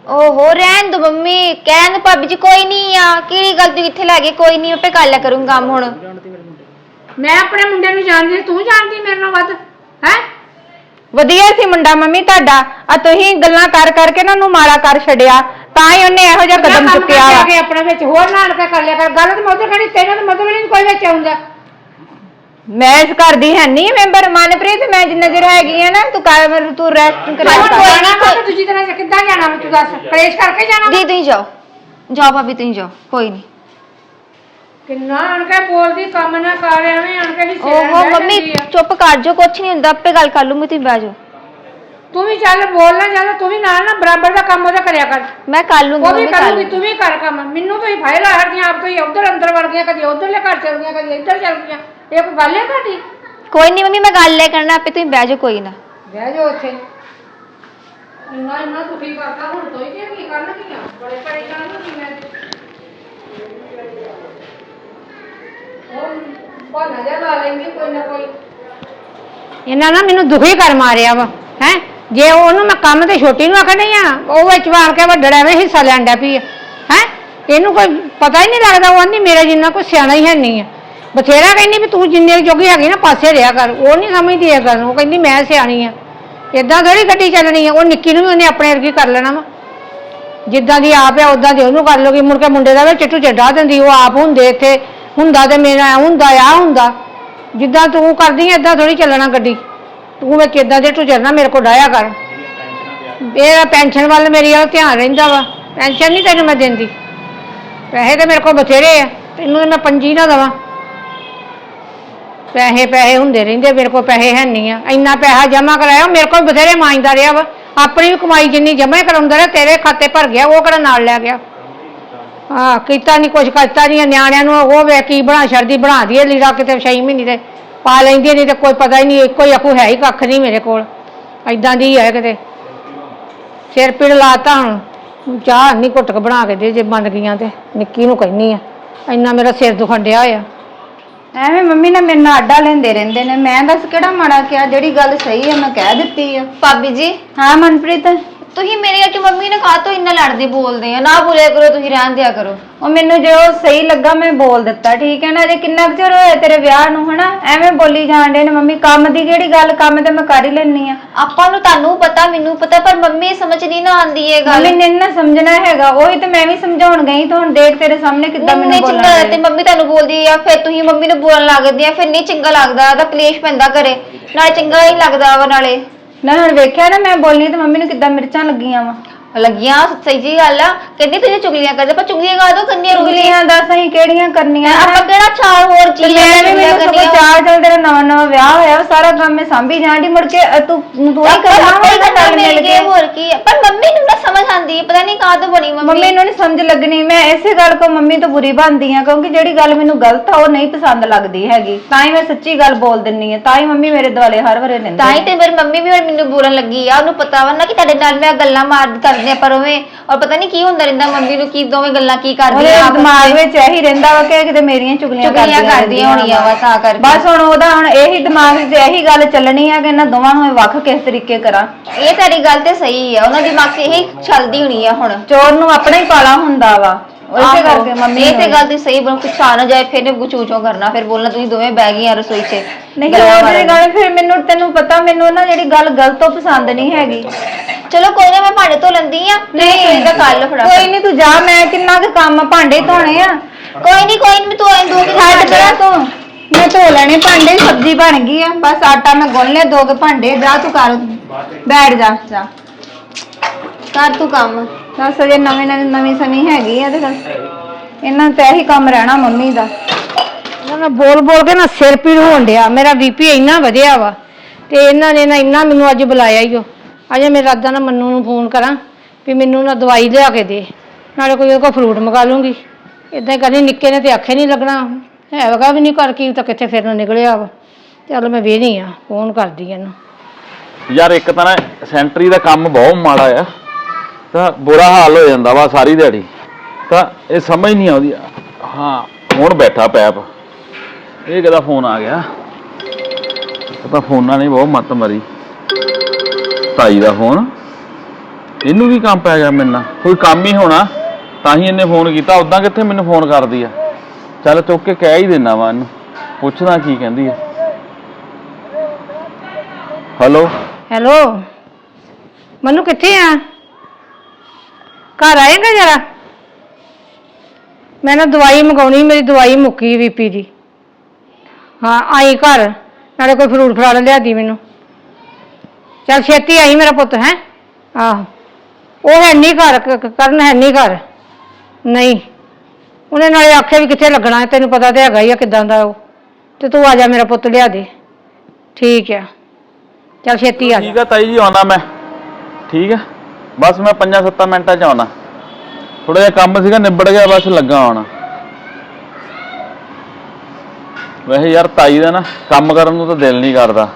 ਓਹੋ ਰਹਿਣ ਦੋ ਮੰਮੀ। ਕਹਿਣ ਦੋ ਭਾਬੀ ਜੀ ਕੋਈ ਨਹੀਂ ਆ। ਕਿਹੜੀ ਗੱਲ ਤੂੰ ਇੱਥੇ ਲੈ ਗਏ ਕੋਈ ਨਹੀਂ ਆਪੇ ਕਰ ਲਿਆ ਕਰੂੰ ਕੰਮ ਹੁਣ। ਮੈਂ ਆਪਣੇ ਮੁੰਡੇ ਨੂੰ ਜਾਣਦੀ ਤੂੰ ਜਾਣਦੀ ਮੇਰੇ ਨਾਲ ਵੱਧ ਹੈ? ਵਧੀਆ ਸੀ ਮੁੰਡਾ ਮੰਮੀ ਤੁਹਾਡਾ। ਆ ਤੁਸੀਂ ਗੱਲਾਂ ਕਰ ਕਰਕੇ ਨਾ ਉਹਨੂੰ ਮਾੜਾ ਕਰ ਛੱਡਿਆ। ਤਾਂ ਹੀ ਉਹਨੇ ਇਹੋ ਜਿਹਾ ਕਦਮ ਚੁੱਕਿਆ ਵਾ। ਕੇ ਆਪਣੇ ਵਿੱਚ ਹੋਰ ਨਾਲ ਕੇ ਕਰ ਲਿਆ ਕਰ। ਗੱਲ ਤੇ ਮੈਂ ਉਧਰ ਕਹਿੰਦੀ ਤੈਨੂੰ ਤਾਂ ਮਤਲਬ ਨਹੀਂ ਕੋਈ ਵਿੱਚ ਆਉਂਦਾ। ਮੈਂ ਇਸ ਘਰ ਦੀ ਹੈ ਨਹੀਂ ਮੈਂਬਰ ਮਨਪ੍ਰੀਤ ਮੈਂ ਜਿੰਨਾ ਚਿਰ ਹੈਗੀ ਆ ਨਾ ਤੂੰ ਕਰ ਤੂੰ ਰੈਸਟ ਕਰਾ। ਜਾਣਾ ਤੇ ਦੂਜੀ ਤਰ੍ਹਾਂ ਕਿੱਦਾਂ ਜਾਣਾ ਵਾ ਤੂੰ ਦੱਸ। ਕਲੇਸ਼ ਕਰਕੇ ਜਾਣਾ? ਦੀ ਤੁਸੀਂ ਜਾਓ। ਜਾਓ ਭਾਬੀ ਤੁਸੀਂ ਜਾਓ। ਕੋਈ ਨਹੀਂ। ਕਿੰਨਾ ਆਣ ਕੇ ਬੋਲਦੀ ਕੰਮ ਨਾ ਕਰ ਐਵੇਂ ਆਣ ਕੇ ਹਿੱਸੇ ਓਹੋ ਲੈ ਮੰਮੀ ਜਾਂਦੀ। ਚੁੱਪ ਕਰ ਜਾਓ ਕੁਛ ਨਹੀਂ ਹੁੰਦਾ ਆਪੇ ਗੱਲ ਕਰ ਲੂੰਗੀ ਤੁਸੀਂ ਬਹਿ ਜਾਓ। ਤੂੰ ਵੀ ਚੱਲ ਬੋਲ ਨਾ ਜ਼ਿਆਦਾ ਤੂੰ ਵੀ ਨਾਲ ਨਾ ਬਰਾਬਰ ਦਾ ਕੰਮ ਉਹਦਾ ਕਰਿਆ ਕਰ। ਮੈਂ ਕਰ ਲੂੰਗੀ ਉਹ ਵੀ ਮੰਮੀ ਕਰ ਕਰੂਗੀ ਲੂੰਗੀ। ਤੂੰ ਵੀ ਕਰ ਕੰਮ। ਮੈਨੂੰ ਤਾਂ ਹੀ ਫਾਇਲਾ ਹਟਦੀਆਂ ਆਪ ਤੋਂ ਹੀ ਉਧਰ ਅੰਦਰ ਵੜ ਗਈਆਂ ਕਦੀ ਉਧਰਲੇ ਘਰ ਚਲ ਗਈਆਂ ਕਦੀ ਇੱਧਰ ਚਲ ਗਈਆਂ। ਇਹ ਕੋਈ ਗੱਲ ਹੈ ਤੁਹਾਡੀ? ਕੋਈ ਨਹੀਂ ਮੰਮੀ ਮੈਂ ਗੱਲ ਲੈ ਕਰਨਾ ਆਪੇ ਤੁਸੀਂ ਬਹਿ ਜਾਓ ਕੋਈ ਨਾ। ਬਹਿ ਜਾਓ ਉੱਥੇ। ਇੰਨਾ ਇੰਨਾ ਦੁਖੀ ਕਰਦਾ ਹੁਣ ਤੋਂ ਹੀ ਕਿ ਕੀ ਕਰਨ ਕੀ ਆ ਬੜੇ ਪਰੇਸ਼ਾਨ ਹੋ ਗਈ ਮੈਂ। ਉਹ ਬਹਾਨਾ ਜਿਹਾ ਲਾ ਲੈਂਦੀ, ਕੋਈ ਨਾ ਕੋਈ। ਇਹਨਾਂ ਨਾ ਮੈਨੂੰ ਦੁਖੀ ਕਰ ਮਾਰਿਆ ਵਾ, ਹੈ? ਜੇ ਉਹਨੂੰ ਮੈਂ ਕੰਮ ਤੇ ਛੋਟੀ ਨੂੰ ਆਖਣ ਆ, ਉਹ ਵਿੱਚ ਵਾਰ ਕੇ ਵੱਡੜਾ ਐਵੇਂ ਹਿੱਸਾ ਲੈਣ ਡਿਆ ਪਈ ਹੈ? ਇਹਨੂੰ ਕੋਈ ਪਤਾ ਹੀ ਨਹੀਂ ਲੱਗਦਾ, ਉਹ ਆਂਦੀ ਮੇਰਾ ਜਿੰਨਾ ਕੋਈ ਸਿਆਣਾ ਹੀ ਹੈ ਨਹੀਂ ਆ। ਬਥੇਰਾ ਕਹਿੰਦੀ ਵੀ ਤੂੰ ਜਿੰਨੇ ਜੋਗੀ ਹੈਗੀ ਨਾ, ਪਾਸੇ ਰਿਹਾ ਕਰ, ਉਹ ਨਹੀਂ ਸਮਝਦੀ ਇਹ ਗੱਲ, ਉਹ ਕਹਿੰਦੀ ਮੈਂ ਸਿਆਣੀ ਆ। ਇਦਾਂ ਥੋੜੀ ਗੱਡੀ ਚੱਲਣੀ ਆ, ਉਹ ਨਿੱਕੀ ਨੂੰ ਵੀ ਉਹਨੇ ਆਪਣੇ ਵਰਗੀ ਕਰ ਲੈਣਾ ਵਾ। ਜਿੱਦਾਂ ਦੀ ਆਪ ਆ ਉਦਾਂ ਦੀ ਉਹਨੂੰ ਕਰ ਲੋਗੀ ਮੁੜ ਕੇ ਮੁੰਡੇ ਦਾ ਵੀ ਚਿੱਟੂ ਚੱਡਾ ਦਿੰਦੀ, ਉਹ ਆਪ ਹੁੰਦੇ ਇੱਥੇ ਹੁੰਦਾ ਤੇ ਮੇਰਾ ਐਂ ਹੁੰਦਾ ਆ ਹੁੰਦਾ। ਜਿੱਦਾਂ ਤੂੰ ਕਰਦੀ ਐ ਇਦਾਂ ਥੋੜੀ ਚੱਲਣਾ ਗੱਡੀ। ਤੂੰ ਵੇ ਕਿੱਦਾਂ ਦੇ ਤੂੰ ਚੱਲਣਾ ਮੇਰੇ ਕੋਲ ਡਾਇਆ ਕਰ। ਇਹ ਪੈਨਸ਼ਨ ਵੱਲ ਮੇਰੀ ਵੱਲ ਧਿਆਨ ਰਹਿੰਦਾ ਵਾ। ਪੈਨਸ਼ਨ ਨਹੀਂ ਤੈਨੂੰ ਮੈਂ ਦਿੰਦੀ। ਪੈਸੇ ਤੇ ਮੇਰੇ ਕੋਲ ਬਥੇਰੇ ਆ। ਤੈਨੂੰ ਤੇ ਮੈਂ ਪੰਜੀ ਨਾ ਦਵਾਂ। ਪੈਸੇ ਪੈਸੇ ਹੁੰਦੇ ਰਹਿੰਦੇ ਮੇਰੇ ਕੋਲ ਪੈਸੇ ਹੈ ਨਹੀਂ ਆ। ਇੰਨਾ ਪੈਸਾ ਜਮ੍ਹਾਂ ਕਰਾਇਆ, ਮੇਰੇ ਕੋਲ ਬਥੇਰੇ ਮਾਂਜਦਾ ਰਿਹਾ ਵਾ। ਆਪਣੀ ਵੀ ਕਮਾਈ ਜਿੰਨੀ ਜਮ੍ਹਾਂ ਕਰਾਉਂਦਾ ਰਿਹਾ, ਤੇਰੇ ਖਾਤੇ ਭਰ ਗਿਆ, ਉਹ ਕਿਹੜਾ ਨਾਲ ਲੈ ਗਿਆ? ਹਾਂ ਕੀਤਾ ਨਹੀਂ ਕੁਛ ਕਰਤਾ ਨਹੀਂ ਨਿਆਣਿਆਂ ਨੂੰ ਉਹ ਵੇ ਕੀ ਬਣਾ ਛੱਡਦੀ ਬਣਾ ਦਈਏ ਲੀੜਾ ਕਿਤੇ 6 ਮਹੀਨੇ ਦੇ ਪਾ ਲੈਂਦੀ ਨਹੀਂ ਤੇ ਕੋਈ ਪਤਾ ਹੀ ਨਹੀਂ ਇੱਕੋ ਹੀ ਆਖੂ ਹੈ ਹੀ ਕੱਖ ਨਹੀਂ ਮੇਰੇ ਕੋਲ ਐਦਾਂ ਦੀ ਹੈ ਕਿਤੇ। ਸਿਰ ਪੀੜ ਲਾਤਾ ਹੁਣ ਚਾਹ ਨਹੀਂ ਘੁੱਟ ਕੇ ਬਣਾ ਕੇ ਦੇ ਜੇ ਬਣ ਗਈਆਂ ਤੇ ਨਿੱਕੀ ਨੂੰ ਕਹਿਨੀ ਆ ਇੰਨਾ ਮੇਰਾ ਸਿਰ ਦੁਖਣ ਡਿਆ ਆ। ਐਵੇਂ ਮੰਮੀ ਨਾਲ ਮੇਰੇ ਨਾਲ ਆਡਾ ਲੈਂਦੇ ਰਹਿੰਦੇ ਨੇ ਮੈਂ ਦੱਸ ਕਿਹੜਾ ਮਾੜਾ ਕਿਹਾ ਜਿਹੜੀ ਗੱਲ ਸਹੀ ਹੈ ਮੈਂ ਕਹਿ ਦਿੱਤੀ ਆ। ਭਾਬੀ ਜੀ? ਹਾਂ ਮਨਪ੍ਰੀਤ। ਤੁਸੀਂ ਮੇਰੇ ਕਰਕੇ ਮੰਮੀ ਨੇ ਕਾਹ ਤੋਂ ਇੰਨਾ ਲੜਦੇ ਬੋਲਦੇ ਆ ਨਾ ਬੋਲਿਆ ਕਰੋ ਤੁਸੀਂ ਰਹਿਣ ਦਿਆ ਕਰੋ। ਉਹ ਮੈਨੂੰ ਜੋ ਸਹੀ ਲੱਗਾ ਮੈਂ ਬੋਲ ਦਿੱਤਾ ਠੀਕ ਹੈ ਨਾ? ਜੇ ਕਿੰਨਾ ਕੁ ਚਿਰ ਹੋਇਆ ਤੇਰੇ ਵਿਆਹ ਨੂੰ ਹਨਾ? ਐਵੇਂ ਬੋਲੀ ਜਾਂਦੇ ਨੇ ਮੰਮੀ। ਕੰਮ ਦੀ ਕਿਹੜੀ ਗੱਲ? ਕੰਮ ਤੇ ਮੈਂ ਕਰ ਹੀ ਲੈਣੀ ਆ ਆਪਾਂ ਨੂੰ ਤੁਹਾਨੂੰ ਪਤਾ ਮੈਨੂੰ ਪਤਾ ਪਰ ਮੰਮੀ ਸਮਝ ਨਹੀਂ ਨਾ ਆਉਂਦੀ ਇਹ ਗੱਲ। ਮੰਮੀ ਨੇ ਨੀ ਸਮਝਣਾ ਹੈਗਾ। ਉਹੀ ਤੇ ਮੈਂ ਵੀ ਸਮਝਾਉਣ ਗਈ ਤਾਂ ਹੁਣ ਦੇਖ ਤੇਰੇ ਸਾਹਮਣੇ ਕਿੱਦਾਂ ਨਹੀਂ ਮੈਨੂੰ ਚੰਗਾ ਬੋਲਣਾ ਤੇ ਮੰਮੀ ਤੁਹਾਨੂੰ ਬੋਲਦੀ ਆ ਫਿਰ ਤੁਸੀਂ ਮੰਮੀ ਨੂੰ ਬੋਲਣ ਲੱਗਦੇ ਆ ਫਿਰ ਨਹੀਂ ਚੰਗਾ ਲੱਗਦਾ ਉਹਦਾ ਕਲੇਸ਼ ਪੈਂਦਾ ਘਰੇ। ਨਾਲੇ ਚੰਗਾ ਹੀ ਲੱਗਦਾ ਵਾ ਨਾਲੇ। ਨਾ ਹੁਣ ਵੇਖਿਆ ਨਾ ਮੈਂ ਬੋਲਣੀ ਤੇ ਮੰਮੀ ਨੂੰ ਕਿੱਦਾਂ ਮਿਰਚਾਂ ਲੱਗੀਆਂ ਵਾ। ਲੱਗੀਆਂ ਸੱਚੀ ਜੀ ਗੱਲ ਆ। ਕਹਿੰਦੀ ਤੁਸੀਂ ਚੁਗਲੀਆਂ ਕਰਦੇ ਪਰ ਚੁਗਲੀਆਂ ਕਾਹਦੋਂ ਕਰਨੀਆਂ ਰੋਜ਼ ਚੁਗਲੀਆਂ ਦੱਸ ਅਸੀਂ ਕਿਹੜੀਆਂ ਕਰਨੀਆਂ? ਆਪਾਂ ਕਿਹੜਾ ਚਾਰ ਹੋਰ ਤੇ ਚੀਜ਼ ਮੈਂ ਵੀ ਚੁਗਲੀਆਂ ਮੈਨੂੰ ਸਗੋਂ ਕਰਨੀਆਂ? ਚਾਰ ਚੱਲ ਤੇਰਾ ਨਵਾਂ ਨਵਾਂ ਵਿਆਹ ਹੋਇਆ ਵਾ, ਸਾਰਾ ਕੰਮ ਮੈਂ ਸਾਂਭੀ ਜਾਂਦੀ ਮੁੜ ਕੇ ਅ, ਤੂੰ ਤੂੰ ਹੀ ਕਰਨਾ ਵਾ ਇਹਦਾ ਗੱਲ ਮਿਲ ਕੇ। ਹੋਰ ਕੀ ਆ। ਪਰ ਮੰਮੀ ਨੂੰ ਨਾ ਸਮਝ ਆਉਂਦੀ ਹੈ ਪਤਾ ਨਹੀਂ ਕਾਹਦੋਂ ਬਣੀ ਮੰਮੀ। ਮੰਮੀ ਨੂੰ ਨਹੀਂ ਸਮਝ ਲੱਗਣੀ। ਮੈਂ ਇਸੇ ਗੱਲ ਕੋ ਮੰਮੀ ਤੋਂ ਬੁਰੀ ਬਣਦੀ ਆ ਕਿਉਂਕਿ ਜਿਹੜੀ ਗੱਲ ਮੈਨੂੰ ਗਲਤ ਆ ਉਹ ਨਹੀਂ ਪਸੰਦ ਲੱਗਦੀ ਹੈਗੀ। ਤਾਂ ਹੀ ਮੈਂ ਸੱਚੀ ਗੱਲ ਬੋਲ ਦਿੰਨੀ ਆ ਤਾਂ ਹੀ ਮੰਮੀ ਮੇਰੇ ਦੁਆਲੇ ਹਰ ਵਾਰੇ ਰਹਿੰਦੀ ਤਾਂ ਹੀ ਤੇ ਮੇਰੀ ਮੰਮੀ ਵੀ ਹੁਣ ਮੈਨੂੰ ਬੋਲਣ ਲੱਗੀ ਆ ਉਹਨੂੰ ਪਤਾ ਵਾ ਨਾ ਕਿ ਤੁਹਾਡੇ ਨਾਲ ਮੈਂ ਗੱਲਾਂ ਮਾਰ ਕਰਦੇ ਆ ਪਰ ਉਵੇਂ ਔਰ ਪਤਾ ਨਹੀਂ ਕੀ ਹੁੰਦਾ ਰਹਿੰਦਾ ਮੰਮੀ ਨੂੰ ਕੀ ਦੋਵੇਂ ਗੱਲਾਂ ਕੀ ਉਹਦੇ ਕਰਦੀਆਂ ਆਪਸ ਦਿਮਾਗ ਵਿੱਚ। ਵਿੱਚ ਇਹੀ ਰਹਿੰਦਾ ਵਾ ਕਿ ਕਿਤੇ ਮੇਰੀਆਂ ਚੁਗਲੀਆਂ ਚੁਗਲੀਆਂ ਕਰਦੀਆਂ ਹੋਣੀਆਂ ਵਾ। ਤਾਂ ਕਰਕੇ। ਬਸ ਹੁਣ ਉਹਦਾ ਹੁਣ ਇਹੀ ਦਿਮਾਗ 'ਚ ਇਹੀ ਗੱਲ ਚੱਲਣੀ ਆ ਕਿ ਇਹਨਾਂ ਦੋਵਾਂ ਨੂੰ ਮੈਂ ਵੱਖ ਕਿਸ ਤਰੀਕੇ ਕਰਾਂ। ਇਹ ਤੇਰੀ ਗੱਲ ਤੇ ਸਹੀ ਆ ਉਹਨਾਂ ਦੀ ਦਿਮਾਗ 'ਚ ਇਹੀ ਚੱਲਦੀ ਹੋਣੀ ਆ ਹੁਣ। ਚੋਰ ਨੂੰ ਆਪਣਾ ਹੀ ਪਾਲਾ ਹੁੰਦਾ ਵਾ। ਉਸੇ ਆਹੋ, ਕਰਕੇ ਮੰਮੀ ਇਹ ਤੇ ਗੱਲ ਤੇ ਸਹੀ ਬਣ ਕੁਛ ਆ ਨਾ ਜਾਏ ਫਿਰ ਨੇ ਗੁਚੂਚੋ ਕਰਨਾ ਫਿਰ ਬੋਲਣਾ ਤੁਸੀਂ ਦੋਵੇਂ ਬਹਿ ਗਈਆਂ ਰਸੋਈ 'ਚ। ਨਹੀਂ ਗੱਲਾਂ ਉਹ ਜਿਹੜੀ ਮਾਰਨ। ਗੱਲ ਫਿਰ ਮੈਨੂੰ ਤੈਨੂੰ ਪਤਾ ਮੈਨੂੰ ਨਾ ਜਿਹੜੀ ਗੱਲ ਗਲਤ ਉਹ ਪਸੰਦ ਨਹੀਂ ਹੈਗੀ। ਚਲੋ ਕੋਈ ਨਾ ਮੈਂ ਭਾਂਡੇ ਧੋ ਲੈਂਦੀ ਆ। ਨਹੀਂ ਕਰ ਲਓ ਫੜਾ ਕੋਈ ਨਹੀਂ ਤੂੰ ਜਾ ਮੈਂ ਕਿੰਨਾ ਕੁ ਕੰਮ ਭਾਂਡੇ ਧੋਣੇ ਆ। ਕੋਈ ਨਹੀਂ ਕੋਈ ਨਹੀਂ ਧੋ ਆਂ ਦੋ ਕਿ ਛੱਡ ਪਰਾਂ ਤੂੰ। ਮੈਂ ਧੋ ਲੈਣੇ ਭਾਂਡੇ ਸਬਜ਼ੀ ਬਣ ਗਈ ਆ। ਬਸ ਆਟਾ ਮੈਂ ਗੁੰਨ ਲਿਆ ਦੋ ਕੇ ਭਾਂਡੇ ਜਾ ਤੂੰ ਕਰ। ਬੈਠ ਜਾ ਜਾ। ਕਰ ਤੂੰ ਕੰਮ। ਬਸ ਅਜੇ ਨਵੇਂ ਨਵੇਂ ਨਵੀਂ ਸਮੀ ਹੈਗੀ ਆ ਤੇ ਫਿਰ ਇਹਨਾਂ ਤੇ ਇਹੀ ਕੰਮ ਰਹਿਣਾ ਮੰਮੀ ਦਾ। ਇਹਨਾਂ ਨੇ ਬੋਲ ਬੋਲ ਕੇ ਨਾ ਸਿਰ ਪੀੜ ਹੋਣ ਡਿਆ। ਮੇਰਾ ਬੀਪੀ ਇੰਨਾ ਵਧਿਆ ਵਾ ਤੇ ਇਹਨਾਂ ਨੇ ਨਾ ਇੰਨਾ ਮੈਨੂੰ ਅੱਜ ਬੁਲਾਇਆ ਈ ਓ। ਅਜੇ ਮੇਰਾ ਰਾਦਾ ਨਾ ਮੰਨੂ ਨੂੰ ਫੋਨ ਕਰਾਂ ਵੀ ਮੈਨੂੰ ਨਾ ਦਵਾਈ ਲਿਆ ਕੇ ਦੇ। ਨਾਲੇ ਕੋਈ ਉਹਦੇ ਕੋਲ ਫਰੂਟ ਮੰਗਾ ਲੂੰਗੀ। ਇਦਾਂ ਕਰਨੀ ਨਿੱਕੇ ਨੇ ਤੇ ਆਖੇ ਨਹੀਂ ਲੱਗਣਾ। ਹੈ ਵਗਾ ਵੀ ਨਹੀਂ ਕਰ ਕੀ ਤਾਂ ਕਿੱਥੇ ਫਿਰਨ ਨਿਕਲਿਆ ਵਾ। ਚੱਲ ਮੈਂ ਵੇਹਨੀ ਆ ਫੋਨ ਕਰਦੀ ਇਹਨੂੰ। ਯਾਰ ਇੱਕ ਤਾਂ ਨਾ ਸੈਂਟਰੀ ਦਾ ਕੰਮ ਬਹੁਤ ਮਾੜਾ ਆ। ਤਾਂ ਬੁਰਾ ਹਾਲ ਹੋ ਜਾਂਦਾ ਵਾ ਸਾਰੀ ਦਿਹਾੜੀ। ਤਾਂ ਇਹ ਸਮਝ ਨਹੀਂ ਆਉਂਦੀ। ਹਾਂ, ਹੁਣ ਬੈਠਾ ਪੈਪ। ਇਹ ਕਿਹਦਾ ਫੋਨ ਆ ਗਿਆ? ਤਾਂ ਫੋਨਾਂ ਨੇ ਬਹੁਤ ਮੱਤ ਮਰੀ। ਤਾਈ ਦਾ ਫੋਨ। ਇਹਨੂੰ ਵੀ ਕੰਮ ਪੈ ਗਿਆ ਮੇਰੇ ਨਾਲ। ਕੋਈ ਕੰਮ ਹੀ ਹੋਣਾ, ਤਾਂ ਹੀ ਇਹਨੇ ਫੋਨ ਕੀਤਾ। ਉਦਾਂ ਕਿੱਥੇ ਮੈਨੂੰ ਫੋਨ ਕਰਦੀ ਆ? ਚੱਲ ਚੁੱਕ ਕੇ ਕਹਿ ਹੀ ਦੇਣਾ ਵਾ ਇਹਨੂੰ। ਪੁੱਛਦਾ ਕੀ ਕਹਿੰਦੀ ਆ। ਹੈਲੋ ਹੈਲੋ ਮਨੂ ਕਿੱਥੇ ਆ? ਘਰ ਆਏਗਾ ਜਰਾ? ਮੈਂ ਨਾ ਦਵਾਈ ਮੰਗਾਉਣੀ ਮੇਰੀ ਦਵਾਈ ਮੁੱਕੀ ਬੀਪੀ ਦੀ। ਹਾਂ ਆਈ ਘਰ ਨਾਲੇ ਕੋਈ ਫਰੂਟ ਫਰਾਟ ਲਿਆ ਦੀ ਮੈਨੂੰ। ਚੱਲ ਛੇਤੀ ਆਈ ਮੇਰਾ ਪੁੱਤ ਹੈ? ਆਹੋ। ਉਹ ਹੈ ਨਹੀਂ ਘਰ ਕ- ਕ- ਕਰਨ ਹੈ ਨਹੀਂ ਘਰ। ਨਹੀਂ। ਉਹਨੇ ਨਾਲੇ ਆਖਿਆ ਵੀ ਕਿੱਥੇ ਲੱਗਣਾ ਹੈ, ਤੈਨੂੰ ਪਤਾ ਤੇ ਹੈਗਾ ਹੀ ਆ ਕਿਦਾਂ ਦਾ ਉਹ। ਤੇ ਤੂੰ ਆ ਜਾ ਮੇਰਾ ਪੁੱਤ ਲਿਆ ਦੇ ਠੀਕ ਆ। ਚੱਲ ਛੇਤੀ ਆ ਜਾ। ਠੀਕ ਆ ਤਾਈ ਜੀ ਆਉਣਾ ਮੈਂ। ਠੀਕ ਆ? ਬਸ ਮੈਂ 5-7 ਮਿੰਟਾਂ ਚ ਆਉਣਾ। ਥੋੜਾ ਜਿਹਾ ਕੰਮ ਸੀਗਾ, ਨਿਬੜ ਗਿਆ, ਬਸ ਲੱਗਾ ਆਉਣਾ ਵੈਸੇ ਯਾਰ ਤਾਈ ਦਾ ਨਾ, ਕੰਮ ਕਰਨ ਨੂੰ ਤਾਂ ਦਿਲ ਨਹੀਂ ਕਰਦਾ।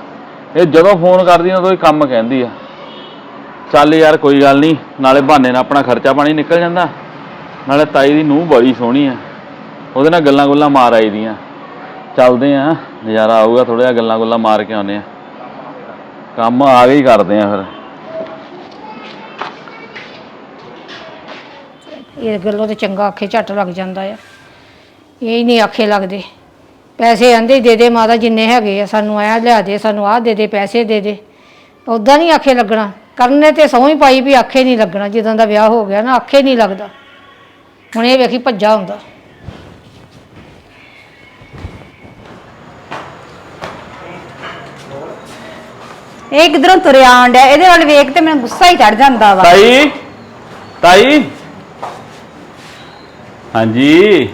ਇਹ ਜਦੋਂ ਫੋਨ ਕਰਦੀ ਨਾ ਉਦੋਂ ਹੀ ਕੰਮ ਕਹਿੰਦੀ ਆ। ਚੱਲ ਯਾਰ, ਕੋਈ ਗੱਲ ਨਹੀਂ, ਨਾਲੇ ਬਹਾਨੇ ਨਾਲ ਆਪਣਾ ਖਰਚਾ ਪਾਣੀ ਨਿਕਲ ਜਾਂਦਾ। ਨਾਲੇ ਤਾਈ ਦੀ ਨੂੰਹ ਬੜੀ ਸੋਹਣੀ ਆ। ਉਹਦੇ ਨਾਲ ਗੱਲਾਂ ਗੁੱਲਾਂ ਮਾਰ ਆਈ ਦੀਆਂ ਚੱਲਦੇ ਆ, ਨਜ਼ਾਰਾ ਆਊਗਾ ਥੋੜਾ ਜਿਹਾ ਗੱਲਾਂ ਗੁੱਲਾਂ ਮਾਰ ਕੇ ਆਉਨੇ ਆ। ਕੰਮ ਆ ਗਏ ਹੀ ਕਰਦੇ ਆ ਫਿਰ। ਇਹ ਗੱਲੋਂ ਤੇ ਚੰਗਾ ਆਖੇ ਝੱਟ ਲੱਗ ਜਾਂਦਾ ਆ। ਇਹ ਹੀ ਨਹੀਂ ਆਖੇ ਲੱਗਦੇ। ਪੈਸੇ ਆਂਦੇ ਦੇ ਦੇ ਮਾਤਾ ਜਿੰਨੇ ਹੈਗੇ ਆ ਸਾਨੂੰ ਆਇਆ ਲਿਆ ਦੇ ਸਾਨੂੰ ਆਹ ਦੇ ਦੇ ਪੈਸੇ ਦੇ ਦੇ। ਉਦਾਂ ਨਹੀਂ ਆਖੇ ਲੱਗਣਾ। ਕਰਨੇ ਤੇ ਸਹੁੰ ਹੀ ਪਾਈ ਵੀ ਆਖੇ ਨਹੀਂ ਲੱਗਣਾ। ਜਦੋਂ ਦਾ ਵਿਆਹ ਹੋ ਗਿਆ ਨਾ ਆਖੇ ਨਹੀਂ ਲੱਗਦਾ। ਹੁਣ ਇਹ ਵੇਖੀ ਭੱਜਾ ਹੁੰਦਾ। ਇਹ ਕਿਧਰੋਂ ਤੁਰਿਆ ਆਂਡਿਆ ਇਹਦੇ ਵੱਲ ਵੇਖ ਤੇ ਮੈਨੂੰ ਗੁੱਸਾ ਹੀ ਚੜ ਜਾਂਦਾ ਵਾ। ਤਾਈ? ਤਾਈ? ਹਾਂਜੀ।